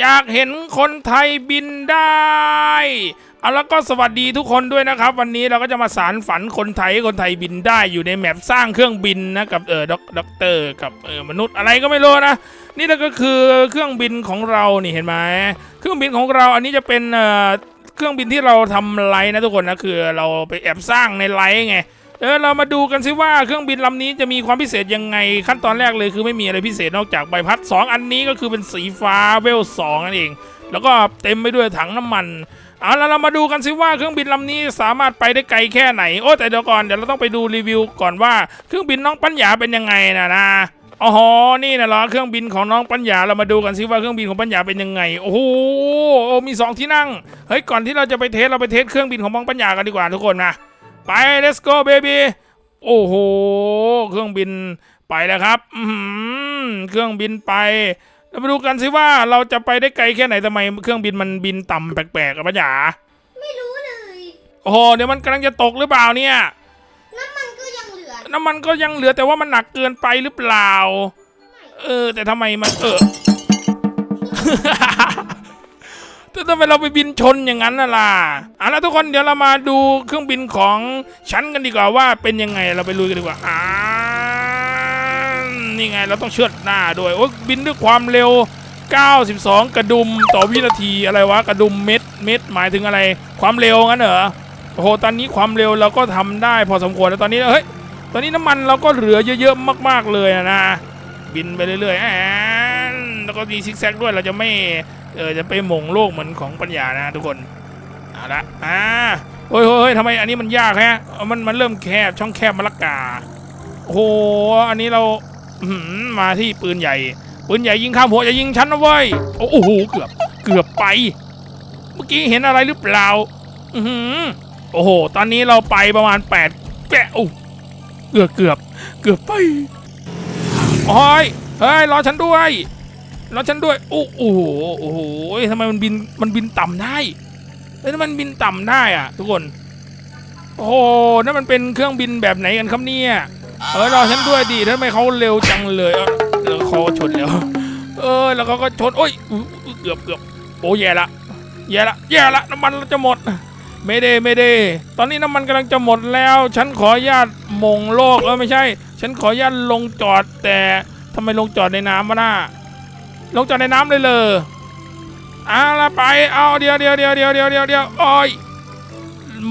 อยากเห็นคนไทยบินได้เอาแล้วก็สวัสดีทุกคนด้วยนะครับ วันนี้เราก็จะมาสารฝันคนไทยคนไทยบินได้อยู่ในแมปสร้างเครื่องบินนะกับเออด็อกด็อกเตอร์กับเออมนุษย์อะไรก็ไม่รู้นะนี่ก็คือเครื่องบินของเรานี่เห็นไหมเครื่องบินของเราอันนี้จะเป็นเออเครื่องบินที่เราทำไลน์นะทุกคนนะคือเราไปแอบสร้างในไลน์ไง เออเรามาดูกันสิว่าเครื่องบินลำนี้จะมีความพิเศษยังไงขั้นตอนแรกเลยคือไม่มีอะไรพิเศษนอกจากใบพัด 2 อันนี้ก็คือเป็นสีฟ้าเวล2นั่นเอง แล้วก็เต็มไปด้วยถังน้ำมันเอาแล้วเรามาดูกันสิว่าเครื่องบินลำนี้สามารถไปได้ไกลแค่ไหนโอ้แต่เดี๋ยวก่อนเดี๋ยวเราต้องไปดูรีวิวก่อนว่าเครื่องบินน้องปัญญาเป็นยังไงนะนะอ๋อนี่นะเหรอเครื่องบินของน้องปัญญาเรามาดูกันสิว่าเครื่องบินของปัญญาเป็นยังไง โอ้โหมีสองที่นั่งเฮ้ยก่อนที่เราจะไปเทสเราไปเทสเครื่องบินของน้องปัญญากันดีกว่าทุกคนนะ ไป let's go baby โอ้โห เครื่องบินไปแล้วครับอือหือเครื่องบินไปเรามาดูกันสิว่าเราจะไปได้ไกลแค่ไหนทำไมเครื่องบินมันบินต่ำแปลกๆกับปัญญาไม่รู้เลยโอ้โหเดี๋ยวมันกำลังจะตกหรือเปล่าเนี่ยน้ำมันก็ยังเหลือน้ำมันก็ยังเหลือแต่ว่ามันหนักเกินไปหรือเปล่า เออ แต่ทำไมมันเออ แต่ทำไมเราไปบินชนอย่างนั้นน่ะล่ะเอาละทุกคนเดี๋ยวเรามาดูเครื่องบินของฉันกันดีกว่าว่าเป็นยังไงเราไปลุยกันดีกว่าอ่านี่ไงเราต้องเชือดหน้าด้วยโอ้บินด้วยความเร็ว 92 กระดุมต่อวินาทีอะไรวะกระดุมเม็ดเม็ดหมายถึงอะไร ความเร็วงั้นเหรอโอ้โหตอนนี้ความเร็วเราก็ทำได้พอสมควรแล้วตอนนี้เฮ้ยตอนนี้น้ำมันเราก็เหลือเยอะๆมาก ๆเลยนะบินไปเรื่อยๆแล้วก็มีซิกแซกด้วยเราจะไม่ เออจะไปหมงโลกเหมือนของปัญญานะทุกคนเอาละอ่าเฮ้ยเฮ้ยเฮ้ยทำไมอันนี้มันยากแฮะมันมันเริ่มแคบช่องแคบมะละกาโอ้โหอันนี้เราหือมาที่ปืนใหญ่ปืนใหญ่ยิงข้ามหัวจะยิงฉันนะเว้ยโอ้โหเกือบเกือบไป เมื่อกี้เห็นอะไรหรือเปล่าอือโอ้โห ตอนนี้เราไปประมาณ8ปดแกะโอ้เกือบเกือบเกือบไปโอ้ยเฮ้ยรอฉันด้วย รอฉันด้วยโอ้โหโอ้โหทำไมมันบินมันบินต่ำได้เฮ้ยทำไมมันบินต่ำได้อะทุกคนโอ้โหนั่นมันเป็นเครื่องบินแบบไหนกันครับเนี่ยเออรอฉันด้วยดิทำไมเขาเร็วจังเลยเออแล้วเขาชนแล้ว เออ แล้วเขาก็ชนโอ้ยอุ๊ยอุ๊ยเกือบเกือบโอ้แย่ละแย่ละแย่ละน้ำมันเราจะหมดไม่ได้ไม่ได้ ตอนนี้น้ำมันกำลังจะหมดแล้ว ฉันขออนุญาตมงโลกเออไม่ใช่ ฉันขออนุญาตลงจอดแต่ทำไมลงจอดในน้ำวะน่า ลงจอดในน้ำเลยเลยเอาละไป เอาเดียวเดียวเดียวเดียวเดียวเดียวเดียวโอ้ย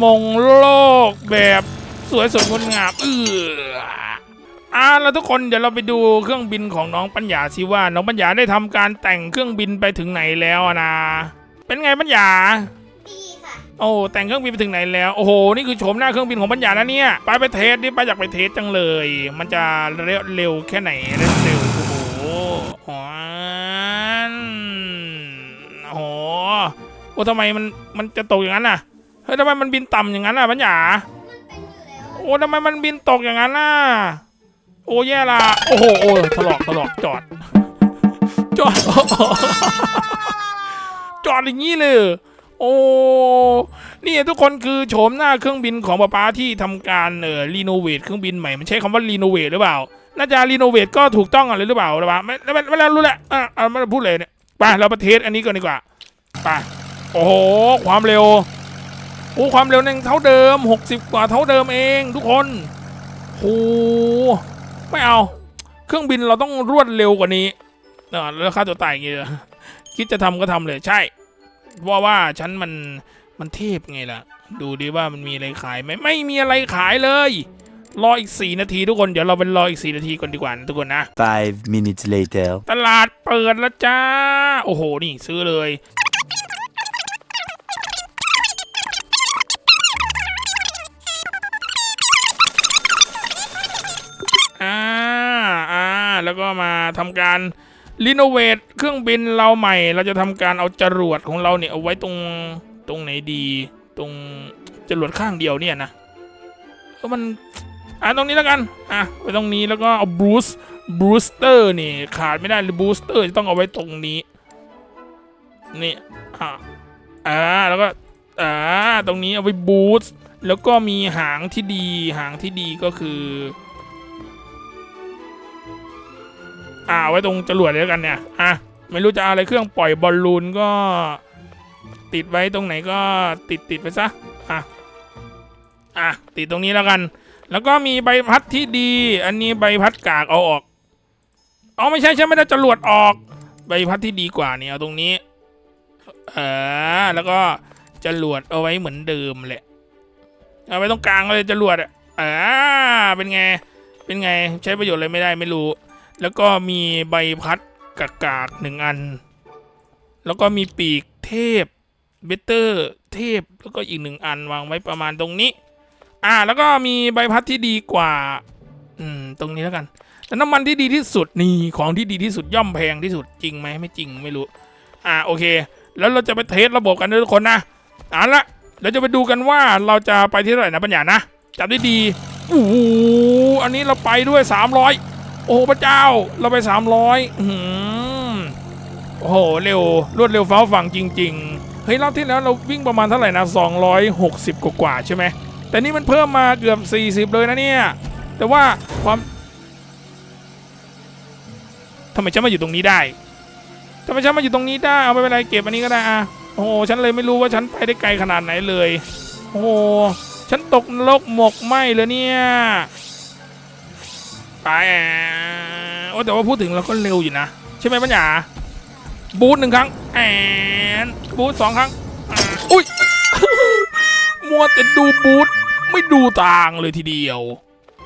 มงโลกแบบสวยสดงดงามเอออ่าแล้วทุกคนเดี๋ยวเราไปดูเครื่องบินของน้องปัญญาสิว่า น้องปัญญาได้ทำการแต่งเครื่องบินไปถึงไหนแล้วอะนะ เป็นไงปัญญาดีค่ะโอ้แต่งเครื่องบินไปถึงไหนแล้วโอ้โหนี่คือโฉมหน้าเครื่องบินของปัญญานะเนี่ยไปไปเทสดิไปอยากไปเทสจังเลย มันจะเร็วเร็วแค่ไหนเร็วโอ้โห โอ้ทำไมมันมันจะตกอย่างนั้นน่ะเฮ้ยทำไมมันบินต่ำอย่างนั้นน่ะปัญญามันเป็นอยู่แล้วโอ้ทำไมมันบินตกอย่างนั้นน่ะโอ้แย่ละโอ้โหโอ้ถลอกถลอกจอด จอด จอดอย่างนี้เลย โอ้นี่ทุกคนคือโฉมหน้าเครื่องบินของป๊าป๊าที่ทำการเอ่อรีโนเวทเครื่องบินใหม่มันใช้คำว่ารีโนเวทหรือเปล่าน่าจะรีโนเวทก็ถูกต้องอะไรหรือเปล่าหรือเปล่าไม่ไม่ไม่แล้วรู้แหละอะเอาไม่พูดเลยเนี่ยไปเราไปเทสอันนี้ก่อนดีกว่าไป โอ้โห ความเร็วโอ้ความเร็วนึงเท่าเดิม 60 กว่าเท่าเดิมเองทุกคนโอ้ไม่เอา เครื่องบินเราต้องรวดเร็วกว่านี้เออแล้วค่าตัวตายอย่างเงี้ยเหรอคิดจะทำก็ทำเลยใช่ เพราะว่าฉันมันมันเทพไงล่ะ ดูดิว่ามันมีอะไรขายไหมไม่มีอะไรขายเลย รออีก 4 นาทีทุกคนเดี๋ยวเราไปรออีก 4 นาทีก่อนดีกว่านะทุกคนนะ Five minutes later. ตลาดเปิดแล้วจ้า โอ้โห นี่ซื้อเลย แล้วก็มาทำการรีโนเวทเครื่องบินเราใหม่ เราจะทำการเอาจรวดของเราเนี่ยเอาไว้ตรงตรงไหนดี ตรงจรวดข้างเดียวเนี่ยนะเออมันอะตรงนี้แล้วกันอะไว้ตรงนี้แล้วก็เอาบรูซบรูสเตอร์นี่ขาดไม่ได้เลยบรูสเตอร์จะต้องเอาไว้ตรงนี้นี่อะอ่าแล้วก็อ่าตรงนี้เอาไว้บูสต์แล้วก็มีหางที่ดีหางที่ดีก็คือ อ่าไว้ตรงจรวดเลยวกันเนี่ยอะไม่รู้จะเอาอะไรเครื่องปล่อยบอลลูนก็ติดไว้ตรงไหนก็ติดติดไปซะอะอะติดตรงนี้แล้วกัน แล้วก็มีใบพัดที่ดี อันนี้ใบพัดกากเอาออกเอาไม่ใช่ใช่ไม่ได้จรวดออก ใบพัดที่ดีกว่านี่เอาตรงนี้เออแล้วก็จรวดเอาไว้เหมือนเดิมแหละเอาไว้ตรงกลางเลยจรวดอะอ่าเป็นไงเป็นไงใช้ประโยชน์อะไรไม่ได้ไม่รู้ แล้วก็มีใบพัดกากากๆหนึ่งอัน แล้วก็มีปีกเทพเบเตอร์เทพแล้วก็อีกหนึ่งอันวางไว้ประมาณตรงนี้ อ่า แล้วก็มีใบพัดที่ดีกว่า อืม ตรงนี้แล้วกัน แต่น้ำมันที่ดีที่สุดนี่ของที่ดีที่สุดย่อมแพงที่สุดจริงไหมไม่จริงไม่รู้ อ่าโอเค แล้วเราจะไปเทสระบบกันด้วยทุกคนนะเอ่าละเราจะไปดูกันว่าเราจะไปที่เท่าไหร่นะปัญญานะจับได้ดีโอ้อันนี้เราไปด้วย 300 โอ้พระเจ้า เราไป 300อื้อหือโอ้โห เร็ว รวดเร็วฟ้าฝังจริง ๆ เฮ้ยรอบที่แล้วเราวิ่งประมาณเท่าไหร่นะ 260 กว่าๆใช่ไหม แต่นี่มันเพิ่มมาเกือบ 40 เลยนะเนี่ย แต่ว่าความทำไมฉันมาอยู่ตรงนี้ได้ทำไมฉันมาอยู่ตรงนี้ได้เอาไม่เป็นไรเก็บอันนี้ก็ได้อะโอ้โหฉันเลยไม่รู้ว่าฉันไปได้ไกลขนาดไหนเลย โอ้โหฉันตกนรกหมกไหมเลยเนี่ย ไปอะโอ้แต่ว่าพูดถึงเราก็เร็วอยู่นะ ใช่ไหมปัญญาบูทหนึ่งครั้งแอนบูทสองครั้งอุ้ยมัวแต่ดูบูทไม่ดูทางเลยทีเดียว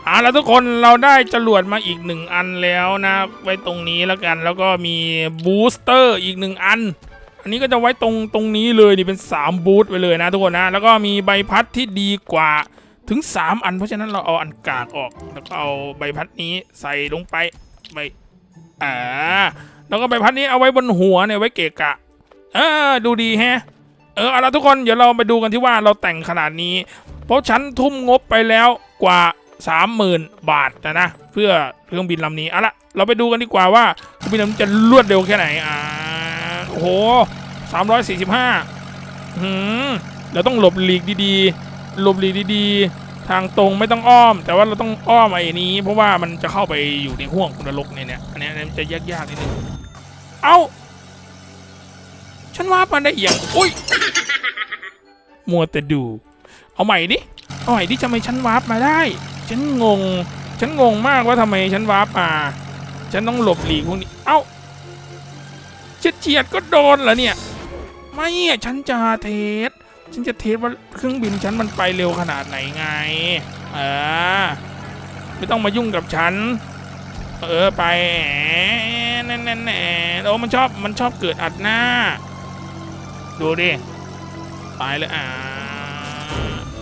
เอาละทุกคนเราได้จรวดมาอีกหนึ่งอันแล้วนะ ไว้ตรงนี้แล้วกันแล้วก็มีบูสเตอร์อีกหนึ่งอัน อันนี้ก็จะไว้ตรงตรงนี้เลยนี่เป็น 3 บูสไปเลยนะทุกคนนะ แล้วก็มีใบพัดที่ดีกว่า ถึง 3 อัน เพราะฉะนั้นเราเอาอันกากออก แล้วก็เอาใบพัดนี้ใส่ลงไปใบอ่าแล้วก็ใบพัดนี้เอาไว้บนหัวเนี่ยไว้เกะกะเออดูดีแฮะ เออเอาละทุกคนเดี๋ยวเราไปดูกันที่ว่าเราแต่งขนาดนี้ เพราะฉันทุ่มงบไปแล้วกว่า 30,000 บาทนะนะ เพื่อเครื่องบินลำนี้เอาละเราไปดูกันดีกว่าว่าเครื่องบินลำนี้จะรวดเร็วแค่ไหนอ่าโอ้โห345หืมเราต้องหลบหลีกดีๆ ลบหลีกดีๆ ทางตรงไม่ต้องอ้อม แต่ว่าเราต้องอ้อมไอ้นี้ เพราะว่ามันจะเข้าไปอยู่ในห่วงนรกเนี่ยเนี่ยอันนี้มันจะยากๆนิดนึงเอ้า ฉันว่ามันได้เอียงอุ้ยมัวแต่ดู เอาใหม่ดิเอาใหม่ดิทำไมฉันวาร์ปมาได้ ฉันงง ฉันงงมากว่าทำไมฉันวาร์ปมา ฉันต้องหลบหลีกพวกนี้ เอ้าเฉียดเฉียดก็โดนเหรอเนี่ย ไม่ฉันจะเทส ฉันจะเทสว่าเครื่องบินฉันมันไปเร็วขนาดไหนไง เออ ไม่ต้องมายุ่งกับฉัน เออไปแหมแน่แน่แน่โอ้มันชอบมันชอบเกิดอัดหน้า ดูดิตายเลยอ่า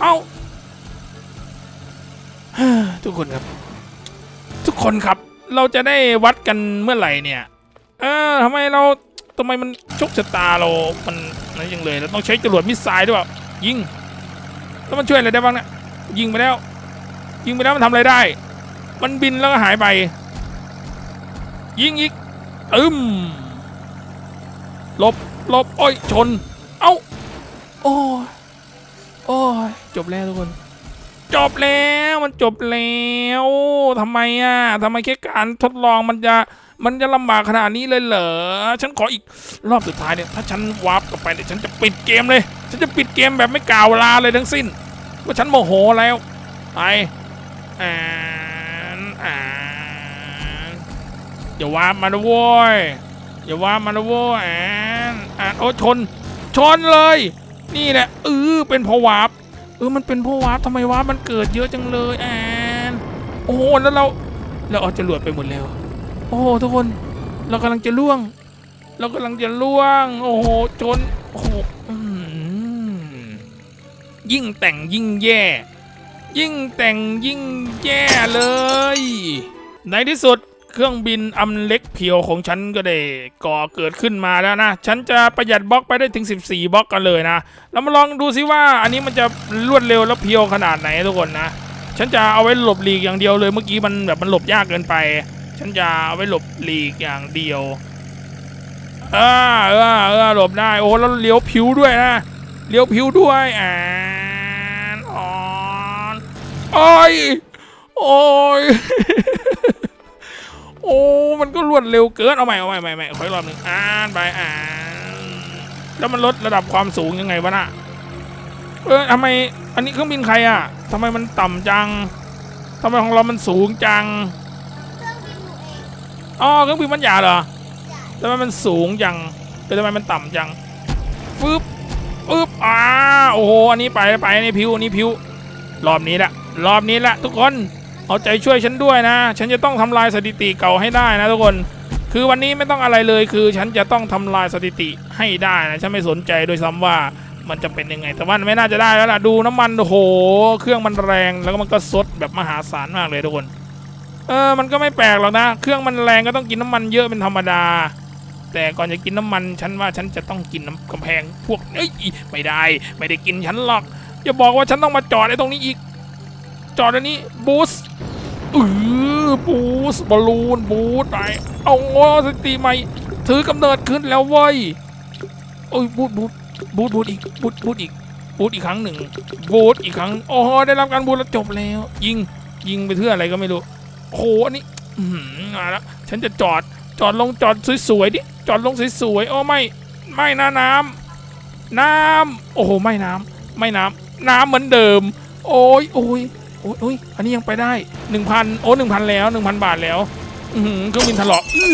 เอ้าทุกคนครับ ทุกคนครับ เราจะได้วัดกันเมื่อไหร่เนี่ย เออทำไมเรา ทำไมมันชคชะตาเรามันนั่นยังเลยเราต้องใช้จรวดมิสไซล์ด้วยเปล่ายิงแล้วมันช่วยอะไรได้บ้างเนี่ยยิงไปแล้ว ยิงไปแล้วมันทำอะไรได้ มันบินแล้วก็หายไป ยิงอีกอึมลบลบโอ้ยชน เอ้าโอ้ยโอ้ยจบแล้วทุกคน จบแล้วมันจบแล้วทำไมอะทำไมแค่การทดลองมันจะ มันจะลำบากขนาดนี้เลยเหรอ ฉันขออีกรอบสุดท้ายเนี่ย ถ้าฉันวาร์ปกลับไปเนี่ยฉันจะปิดเกมเลย ฉันจะปิดเกมแบบไม่กล่าวลาเลยทั้งสิ้น ว่าฉันโมโหแล้ว ไปอ่านอ่านอย่าวาร์ปมานะโว้ยอย่าวาร์ปมานะโว้ยอ่านอ่านโอ้ชน ชนเลย นี่แหละเออเป็นพราะวาร์ปเออ มันเป็นพราะวาร์ปทำไมวาร์ปมันเกิดเยอะจังเลยแอนโอ้โหแล้วเราเราเอาจรวดไปหมดแล้ว โอ้โหทุกคน เรากำลังจะล่วง เรากำลังจะล่วง โอ้โหชนโอ้โหยิ่งแต่งยิ่งแย่ ยิ่งแต่งยิ่งแย่เลย ในที่สุดเครื่องบินอำเล็กเพียวของฉันก็ได้ก่อเกิดขึ้นมาแล้วนะ ฉันจะประหยัดบล็อกไปได้ถึง 14 บล็อกกันเลยนะ เรามาลองดูซิว่าอันนี้มันจะรวดเร็วและเพียวขนาดไหนทุกคนนะ ฉันจะเอาไว้หลบหลีกอย่างเดียวเลยเมื่อกี้มันแบบมันหลบยากเกินไป ฉันจะเอาไว้หลบหลีกอย่างเดียวเออเออเออหลบได้โอ้แล้วเลี้ยวผิวด้วยนะเลี้ยวผิวด้วยอ่านอ่อนโอ้ยโอ้ยโโอ้มันก็รวดเร็วเกินเอาใหม่เอาใหม่ใหม่ใหม่ขออีกรอบหนึ่งอ่านไปอ่านแล้วมันลดระดับความสูงยังไงวะน่ะเออทำไมอันนี้เครื่องบินใครอะทำไมมันต่ำจังทำไมของเรามันสูงจัง เครื่องบินหนูเอง อ๋อเครื่องบินมันหยาเหรอใหญ่ทำไมมันสูงจังเป็นทำไมมันต่ำจังฟึบอึบอ่าโอ้โหอันนี้ไปไปอันนี้พิวอันนี้พิวรอบนี้แหละรอบนี้แหละทุกคนเอาใจช่วยฉันด้วยนะ ฉันจะต้องทำลายสถิติเก่าให้ได้นะทุกคน คือวันนี้ไม่ต้องอะไรเลยคือฉันจะต้องทำลายสถิติให้ได้นะฉันไม่สนใจโดวยซ้ำว่ามันจะเป็นยังไง แต่ว่าไม่น่าจะได้แล้วล่ะดูน้ำมันโอ้โห เครื่องมันแรงแล้วก็มันก็ซดแบบมหาศาลมากเลยทุกคน เออ มันก็ไม่แปลกหรอกนะ เครื่องมันแรงก็ต้องกินน้ำมันเยอะเป็นธรรมดา แต่ก่อนจะกินน้ำมันฉันว่าฉันจะต้องกินน้ำกำแพงพวกเอ้ยไม่ได้ ไม่ได้กินฉันหรอกอย่าบอกว่าฉันต้องมาจอดไอ้ตรงนี้อีก จอดอันนี้บูสเออบูสบอลลูนบูสไปเอาสติใหม่ถือกำเนิดขึ้นแล้วเว้ยโอ้ยบูสบูสบูสบูสอีกบูสบูสอีกบูสอีกครั้งหนึ่งบูสอีกครั้งโอ้โหได้รับการบูสแล้วจบแล้ว ยิงยิงไปเพื่ออะไรก็ไม่รู้ โอ้โหอันนี้อือหือมาแล้วฉันจะจอดจอดลงจอดสวยๆดิจอดลงสวยๆโอ้ไม่ไม่นะน้ำน้ำโอ้โหไม่น้ำไม่น้ำน้ำเหมือนเดิม โอ้ยโอ้ยโอ้ยโอ้ยอันนี้ยังไปได้หนึ่งพันโอ้หนึ่งพันแล้วหนึ่งพันบาทแล้วอือหือเครื่องบินถลอกเอื้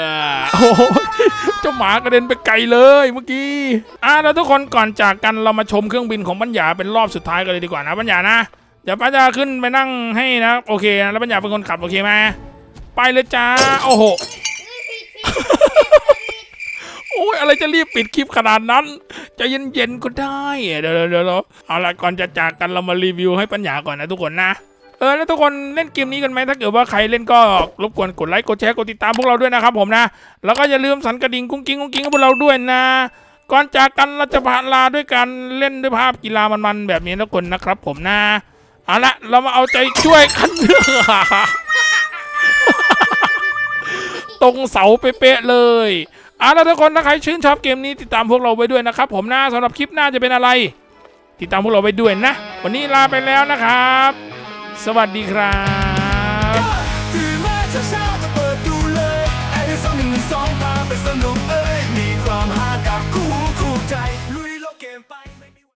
อโอ้โหเจ้าหมากระเด็นไปไกลเลยเมื่อกี้อะแล้วทุกคนก่อนจากกันเรามาชมเครื่องบินของปัญญาเป็นรอบสุดท้ายกันเลยดีกว่านะปัญญานะ เดี๋ยวป้าจะขึ้นไปนั่งให้นะโอเคนะแล้วปัญญาเป็นคนขับโอเคไหมไปเลยจ้าโอ้โหโอ้ยอะไรจะรีบปิดคลิปขนาดนั้นจะเย็นๆก็ได้เดี๋ยวเดี๋ยวเอาละก่อนจะจากกันเรามารีวิวให้ปัญญาก่อนนะทุกคนนะเออแล้วทุกคนเล่นเกมนี้กันไหมถ้าเกิดว่าใครเล่นก็รบกวนกดไลค์กดแชร์กดติดตามพวกเราด้วยนะครับผมนะ แล้วก็อย่าลืมสั่นกระดิ่งกุ้งกิ้งกุ้งกิ้งกับพวกเราด้วยนะ ก่อนจากกันเราจะผ่าลาด้วยการเล่นด้วยภาพกีฬามันๆแบบนี้ทุกคนนะครับผมนะ เอาละเรามาเอาใจช่วยกันตรงเสาเป๊ะเลยเอาละทุกคนถ้าใครชื่นชอบเกมนี้ติดตามพวกเราไปด้วยนะครับ ผมนะสำหรับคลิปหน้าจะเป็นอะไร ติดตามพวกเราไปด้วยนะ วันนี้ลาไปแล้วนะครับ สวัสดีครับ